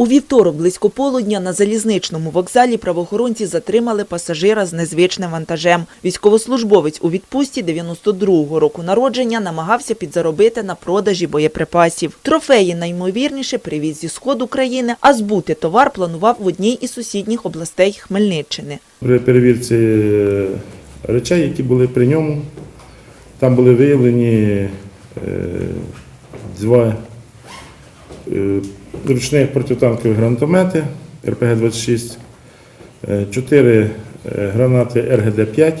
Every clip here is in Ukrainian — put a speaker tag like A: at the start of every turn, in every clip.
A: У вівторок близько полудня на залізничному вокзалі правоохоронці затримали пасажира з незвичним вантажем. Військовослужбовець у відпустці 92-го року народження намагався підзаробити на продажі боєприпасів. Трофеї наймовірніше привіз зі сходу країни, а збути товар планував в одній із сусідніх областей Хмельниччини.
B: При перевірці е, речей, які були при ньому, там були виявлені е, два е, ручних протитанкові гранатомети РПГ-26, е, чотири е, гранати РГД-5,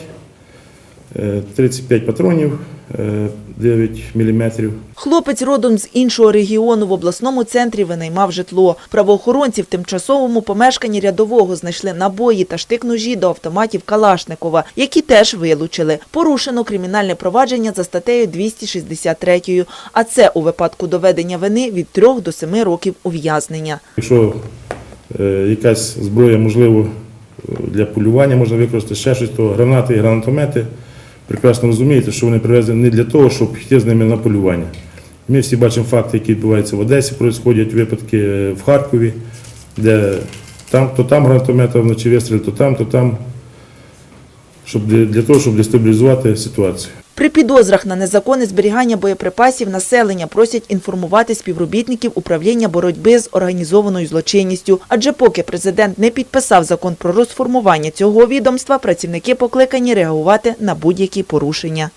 B: е, 35 патронів е, 9 мм.
A: Хлопець родом з іншого регіону в обласному центрі винаймав житло. Правоохоронці в тимчасовому помешканні рядового знайшли набої та штик-ножі до автоматів Калашникова, які теж вилучили. Порушено кримінальне провадження за статтею 263, а це у випадку доведення вини від 3 до 7 років ув'язнення.
B: Якщо е, якась зброя, можливо, для полювання можна використати ще щось, то гранати і гранатомети прекрасно розумієте, що вони привезені не для того, щоб йти з ними на полювання. Ми всі бачимо факти, які відбуваються в Одесі, происходять випадки е, в Харкові, де там, то там гранатомета вночі вистріл, то там, то там, щоб для того, щоб дестабілізувати ситуацію.
A: При підозрах на незаконне зберігання боєприпасів населення просять інформувати співробітників управління боротьби з організованою злочинністю. Адже поки президент не підписав закон про розформування цього відомства, працівники покликані реагувати на будь-які порушення.